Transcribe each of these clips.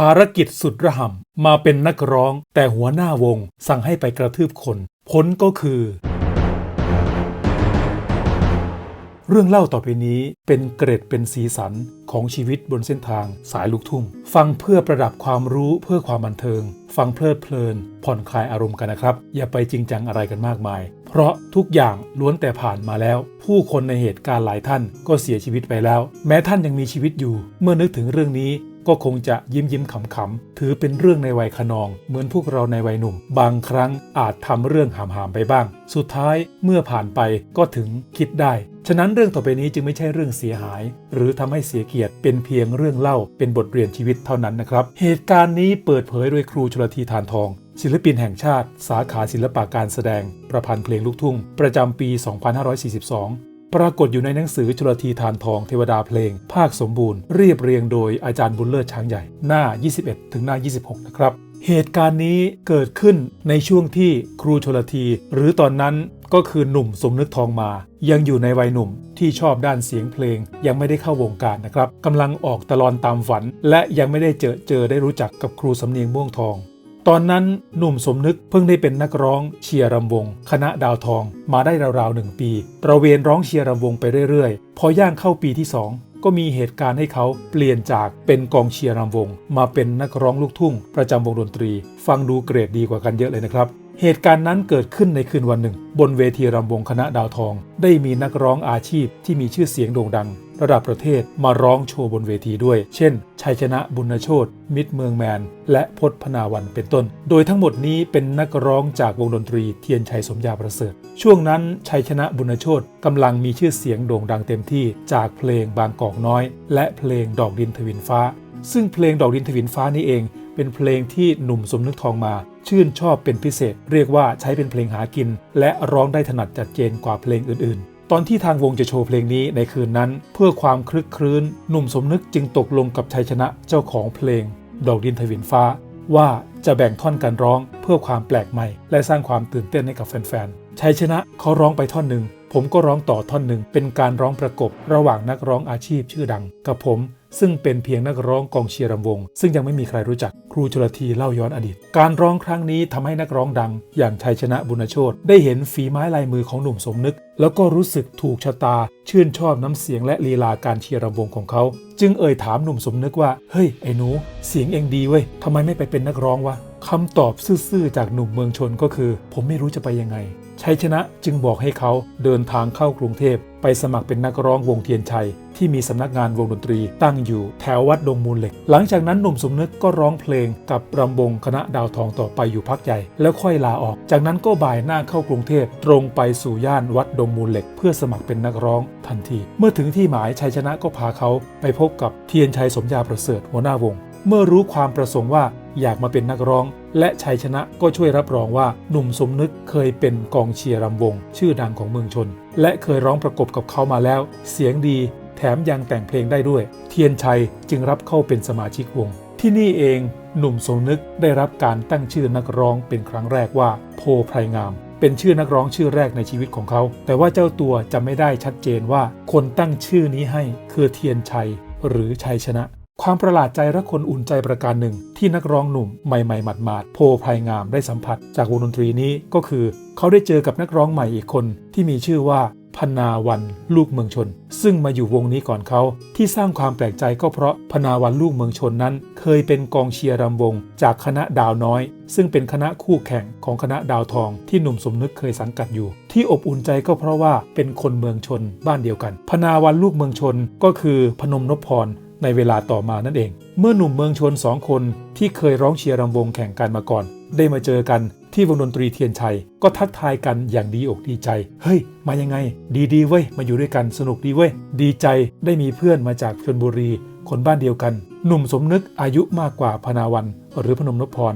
ภารกิจสุดระห่ำมาเป็นนักร้อง แต่หัวหน้าวงสั่งให้ไปกระทืบคน ผลก็คือ เรื่องเล่าต่อไปนี้เป็นเกร็ดเป็นสีสันของชีวิตบนเส้นทางสายลูกทุ่ง ฟังเพื่อประดับความรู้เพื่อความบันเทิง ฟังเพลิดเพลิน ผ่อนคลายอารมณ์กันนะครับ อย่าไปจริงจังอะไรกันมากมาย เพราะทุกอย่างล้วนแต่ผ่านมาแล้ว ผู้คนในเหตุการณ์หลายท่านก็เสียชีวิตไปแล้ว แม้ท่านยังมีชีวิตอยู่ เมื่อนึกถึงเรื่องนี้ ก็คงจะยิ้มยิ้มขำขำๆถือเป็นเรื่องในวัยขนอง เหมือนพวกเราในวัยหนุ่ม บางครั้งอาจทำเรื่องหามๆไปบ้าง สุดท้ายเมื่อผ่านไปก็ถึงคิดได้ ฉะนั้นเรื่องต่อไปนี้จึงไม่ใช่เรื่องเสียหาย หรือทำให้เสียเกียรติเป็นเพียงเรื่องเล่าเป็นบทเรียนชีวิตเท่านั้นนะครับ เหตุการณ์นี้เปิดเผยโดยครูชลธีทานทองศิลปินแห่งชาติ สาขาศิลปะการแสดง ประพันธ์เพลงลูกทุ่ง ประจำปี 2542 ปรากฏอยู่ในหนังสือชลธีทานทองเทวดาเพลง ภาคสมบูรณ์เรียบเรียงโดยอาจารย์บุญเลิศช้างใหญ่ หน้า 21 ถึงหน้า 26 นะครับ เหตุการณ์นี้เกิดขึ้นในช่วงที่ครูชลธีหรือตอนนั้นก็คือหนุ่มสมนึกทองมา ยังอยู่ในวัยหนุ่มที่ชอบด้านเสียงเพลง ยังไม่ได้เข้าวงการนะครับกำลังออกตะลอนตามฝัน และยังไม่ได้เจอเจอได้รู้จักกับครูสำเนียงม่วงทอง ตอนนั้นหนุ่มสมนึกเพิ่งได้เป็นนักร้องเชียร์รำวง คณะดาวทองมาได้ราวๆหนึ่งปี ตระเวนร้องเชียร์รำวงไปเรื่อยๆ พอย่างเข้าปีที่ 2 ก็มีเหตุการณ์ให้เขาเปลี่ยนจากเป็นกองเชียร์รำวง มาเป็นนักร้องลูกทุ่ง ประจำวงดนตรี ฟังดูเกรดดีกว่ากันเยอะเลยนะครับเหตุการณ์นั้นเกิดขึ้นในคืนวันหนึ่ง บนเวทีรำวงคณะดาวทอง ได้มีนักร้องอาชีพที่มีชื่อเสียงโด่งดัง ระดับประเทศมาร้องโชว์บนเวทีด้วย เช่น ชัยชนะบุญโชตมิตรเมืองแมน และพจพนาวันเป็นต้น โดยทั้งหมดนี้เป็นนักร้องจากวงดนตรีเทียนชัยสมยาประเสริฐ ช่วงนั้นชัยชนะบุญโชตกำลังมีชื่อเสียงโด่งดังเต็มที่จากเพลงบางกอกน้อย และเพลงดอกดินทวินฟ้า ซึ่งเพลงดอกดินทวินฟ้านี้เอง เป็นเพลงที่หนุ่มสมนึกทองมาชื่นชอบเป็นพิเศษ เรียกว่าใช้เป็นเพลงหากิน และร้องได้ถนัดจัดเจนกว่าเพลงอื่นๆ ตอนที่ทางวงจะโชว์เพลงนี้ในคืนนั้น เพื่อความคลึกครื้น หนุ่มสมนึกจึงตกลงกับชัยชนะเจ้าของเพลง ดอกดินทวินฟ้า ว่าจะแบ่งท่อนการร้องเพื่อความแปลกใหม่ และสร้างความตื่นเต้นให้กับแฟนๆชัยชนะเขาร้องไปท่อนหนึ่ง ผมก็ร้องต่อท่อนหนึ่งเป็นการร้องประกบระหว่างนักร้องอาชีพชื่อดัง กับผมซึ่งเป็นเพียงนักร้องกองเชียร์รำวง ซึ่งยังไม่มีใครรู้จักครูชลธีเล่าย้อนอดีต การร้องครั้งนี้ทำให้นักร้องดัง อย่างชัยชนะบุญโชตได้เห็นฝีไม้ลายมือของหนุ่มสมนึก แล้วก็รู้สึกถูกชะตา ชื่นชอบน้ำเสียงและลีลาการเชียร์รำวงของเขา จึงเอ่ยถามหนุ่มสมนึกว่าเฮ้ยไอ้หนู เสียงเองดีเว้ยทำไมไม่ไปเป็นนักร้องวะ คำตอบซื่อๆจากหนุ่มเมืองชนก็คือ ผมไม่รู้จะไปยังไง ชัยชนะจึงบอกให้เขาเดินทางเข้ากรุงเทพ ไปสมัครเป็นนักร้องวงเทียนชัย ที่มีสำนักงานวงดนตรีตั้งอยู่แถววัดดงมูลเหล็ก หลังจากนั้นหนุ่มสมนึกก็ร้องเพลงกับรำวงคณะดาวทองต่อไปอยู่พักใหญ่ แล้วค่อยลาออก จากนั้นก็บ่ายหน้าเข้ากรุงเทพตรงไปสู่ย่านวัดดงมูลเหล็ก เพื่อสมัครเป็นนักร้องทันที เมื่อถึงที่หมายชัยชนะก็พาเขาไปพบกับเทียนชัยสมยาประเสริฐหัวหน้าวง เมื่อรู้ความประสงค์ว่า อยากมาเป็นนักร้อง และชัยชนะก็ช่วยรับรองว่าหนุ่มสมนึกเคยเป็นกองเชียร์รำวง ชื่อดังของเมืองชน และเคยร้องประกบกับเขามาแล้ว เสียงดี แถมยังแต่งเพลงได้ด้วย เทียนชัยจึงรับเข้าเป็นสมาชิกวง ที่นี่เองหนุ่มสมนึกได้รับการตั้งชื่อนักร้องเป็นครั้งแรกว่า โพไพรงาม เป็นชื่อนักร้องชื่อแรกในชีวิตของเขา แต่ว่าเจ้าตัวจะไม่ได้ชัดเจนว่า คนตั้งชื่อนี้ให้คือเทียนชัยหรือชัยชนะ ความประหลาดใจและคนอุ่นใจประการหนึ่ง ที่นักร้องหนุ่มใหม่ๆหมาดๆโพไพรงามได้สัมผัส จากวงดนตรีนี้ก็คือ เขาได้เจอกับนักร้องใหม่อีกคนที่มีชื่อว่าพนาวันลูกเมืองชน ซึ่งมาอยู่วงนี้ก่อนเขา ที่สร้างความแปลกใจก็เพราะพนาวันลูกเมืองชนนั้น เคยเป็นกองเชียร์รำวง จากคณะดาวน้อย ซึ่งเป็นคณะคู่แข่งของคณะดาวทองที่หนุ่มสมนึกเคยสังกัดอยู่ ที่อบอุ่นใจก็เพราะว่าเป็นคนเมืองชนบ้านเดียวกัน พนาวันลูกเมืองชนก็คือพนมนพพร ในเวลาต่อมานั่นเอง เมื่อหนุ่มเมืองชนสองคนที่เคยร้องเชียร์รำวงแข่งกันมาก่อน ได้มาเจอกันที่วงดนตรีเทียนชัย ก็ทักทายกันอย่างดีอกดีใจ เฮ้ย มายังไง ดีดีเว้ย มาอยู่ด้วยกันสนุกดีเว้ย ดีใจได้มีเพื่อนมาจากชลบุรี คนบ้านเดียวกัน หนุ่มสมนึกอายุมากกว่าพนาวัน หรือพนมนพพร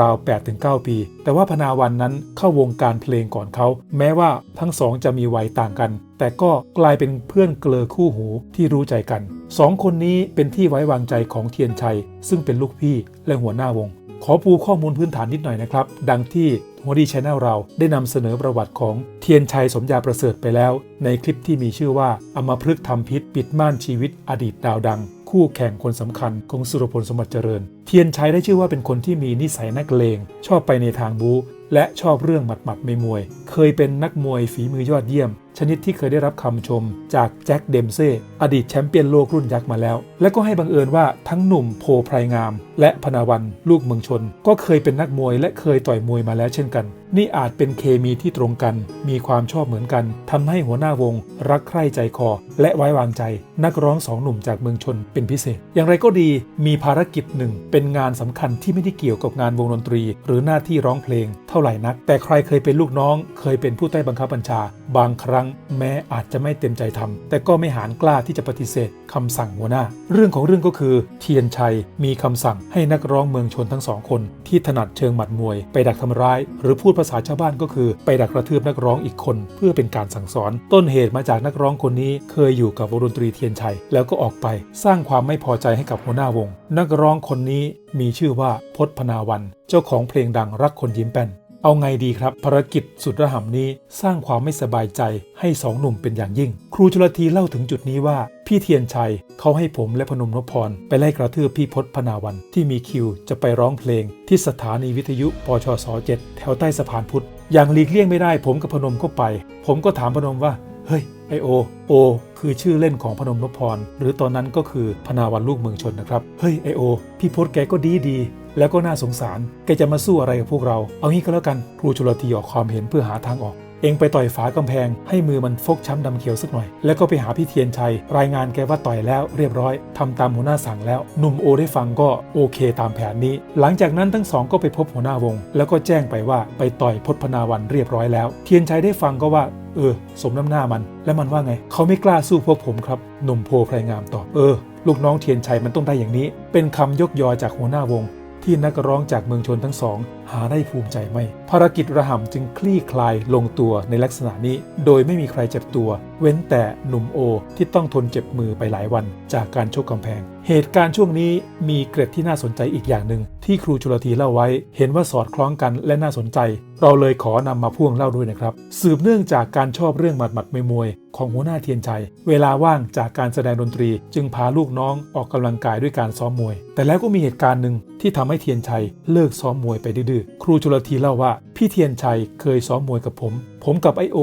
ราวๆ8ถึง9ปี แต่ว่าพนาวันนั้นเข้าวงการเพลงก่อนเขา แม้ว่าทั้งสองจะมีวัยต่างกัน แต่ก็กลายเป็นเพื่อนเกลอคู่หูที่รู้ใจกันสองคนนี้เป็นที่ไว้วางใจของเทียนชัย ซึ่งเป็นลูกพี่และหัวหน้าวง ขอปูข้อมูลพื้นฐานนิดหน่อยนะครับ ดังที่หัวดีชแนลเราได้นำเสนอประวัติของเทียนชัยสมยาประเสริฐไปแล้ว ในคลิปที่มีชื่อว่าอมพฤกษ์ทำพิษปิดม่านชีวิตอดีตดาวดัง คู่แข่งคนสำคัญของสุรพลสมบัติเจริญ เทียนชัยได้ชื่อว่าเป็นคนที่มีนิสัยนักเลง ชอบไปในทางบู๊และชอบเรื่องหมัดหมัดไม่มวยเคยเป็นนักมวยฝีมือยอดเยี่ยม ชนิดที่เคยได้รับคำชมจากแจ็คเดมเซ่อดีตแชมป์เปี้ยนโลกรุ่นยักษ์มาแล้ว และก็ให้บังเอิญว่าทั้งหนุ่มโพไพรงาม และพนาวันลูกเมืองชน ก็เคยเป็นนักมวยและเคยต่อยมวยมาแล้วเช่นกัน นี่อาจเป็นเคมีที่ตรงกัน มีความชอบเหมือนกันทำให้หัวหน้าวง รักใคร่ใจคอ และไว้วางใจ นักร้องสองหนุ่มจากเมืองชนเป็นพิเศษ อย่างไรก็ดีมีภารกิจหนึ่งเป็นงานสำคัญที่ไม่ได้เกี่ยวกับงานวงดนตรี หรือหน้าที่ร้องเพลง เท่าไหร่นัก แต่ใครเคยเป็นลูกน้องเคยเป็นผู้ใต้บังคับบัญชา บางครั้งแม้อาจจะไม่เต็มใจทำแต่ก็ไม่หานกล้าที่จะปฏิเสธคำสั่งหัวหน้า เรื่องของเรื่องก็คือ เทียนชัยมีคำสั่งให้นักร้องเมืองชนทั้งสองคน ที่ถนัดเชิงหมัดมวย ไปดักทำร้าย หรือพูดภาษาชาวบ้านก็คือ ไปดักกระทืบนักร้องอีกคน เพื่อเป็นการสั่งสอน ต้นเหตุมาจากนักร้องคนนี้ เคยอยู่กับวงดนตรีเทียนชัย แล้วก็ออกไป สร้างความไม่พอใจให้กับหัวหน้าวง นักร้องคนนี้มีชื่อว่าพจนพนาวัน เจ้าของเพลงดังรักคนยิ้มแป้น เอาไงดีครับภารกิจสุดระห่ำนี้สร้างความไม่สบายใจให้สองหนุ่มเป็นอย่างยิ่ง ครูชลทีเล่าถึงจุดนี้ว่า พี่เทียนชัยเขาให้ผมและพนมนพพร ไปไล่กระทืบพี่พศพนาวัน ที่มีคิวจะไปร้องเพลง ที่สถานีวิทยุปชส7แถวใต้สะพานพุทธอย่างหลีกเลี่ยงไม่ได้ ผมกับพนมก็ไป ผมก็ถามพนมว่าเฮ้ยไอโอโอคือชื่อเล่นของพนมนพพร หรือตอนนั้นก็คือพนาวันลูกเมืองชนนะครับ เฮ้ยไอโอพี่พศแกก็ดีดี แล้วก็น่าสงสาร แกจะมาสู้อะไรกับพวกเรา เอางี้ก็แล้วกันครูชลทีออกความเห็นเพื่อหาทางออกเองไปต่อยฝากำแพงให้มือมันฟกช้ำดำเขียวสักหน่อย แล้วก็ไปหาพี่เทียนชัย รายงานแกว่าต่อยแล้วเรียบร้อยทำตามหัวหน้าสั่งแล้วหนุ่มโอได้ฟังก็โอเคตามแผนนี้ หลังจากนั้นทั้งสองก็ไปพบหัวหน้าวง แล้วก็แจ้งไปว่าไปต่อยพจพนาวันเรียบร้อยแล้ว เทียนชัยได้ฟังก็ว่าเออ สมน้ำหน้ามัน แล้วมันว่าไง เขาไม่กล้าสู้พวกผมครับหนุ่มโพไพรงามตอบเออ ลูกน้องเทียนชัยมันต้องได้อย่างนี้ เป็นคำยกยอจากหัวหน้าวง ที่นักร้องจากเมืองชนทั้งสอง หาได้ภูมิใจไม่ ภารกิจระห่ำจึงคลี่คลายลงตัวในลักษณะนี้ โดยไม่มีใครเจ็บตัว เว้นแต่หนุ่มโอที่ต้องทนเจ็บมือไปหลายวันจากการชกกำแพง เหตุการณ์ช่วงนี้มีเกร็ดที่น่าสนใจอีกอย่างหนึ่งที่ครูชุลธีเล่าไว้ เห็นว่าสอดคล้องกันและน่าสนใจ เราเลยขอนำมาพ่วงเล่าด้วยนะครับ สืบเนื่องจากการชอบเรื่องหมัดหมัดมวยมวยของหัวหน้าเทียนชัย เวลาว่างจากการแสดงดนตรี จึงพาลูกน้องออกกำลังกายด้วยการซ้อมมวย แต่แล้วก็มีเหตุการณ์หนึ่งที่ทำให้เทียนชัยเลิกซ้อมมวยไปดื้อครูชุลธีเล่าว่าพี่เทียนชัยเคยซ้อมมวยกับผม ผมกับไอโอ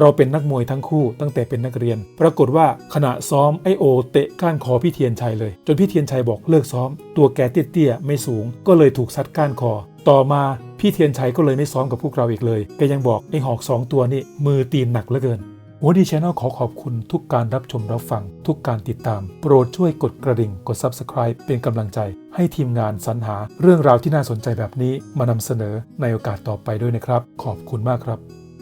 เราเป็นนักมวยทั้งคู่ตั้งแต่เป็นนักเรียน ปรากฏว่าขณะซ้อมไอโอ เตะก้านคอพี่เทียนชัยเลย จนพี่เทียนชัยบอกเลิกซ้อม ตัวแกเตี้ยๆไม่สูง ก็เลยถูกซัดก้านคอ ต่อมาพี่เทียนชัยก็เลยไม่ซ้อมกับพวกเราอีกเลยแกยังบอกไอหอกสองตัวนี่มือตีนหนักเหลือเกิน หัวดีชแนลขอขอบคุณทุกการรับชมรับฟัง ทุกการติดตาม โปรดช่วยกดกระดิ่งกด Subscribe เป็นกำลังใจ ให้ทีมงานสรรหาเรื่องราวที่น่าสนใจแบบนี้มานำเสนอในโอกาสต่อไปด้วยนะครับ ขอบคุณมากครับ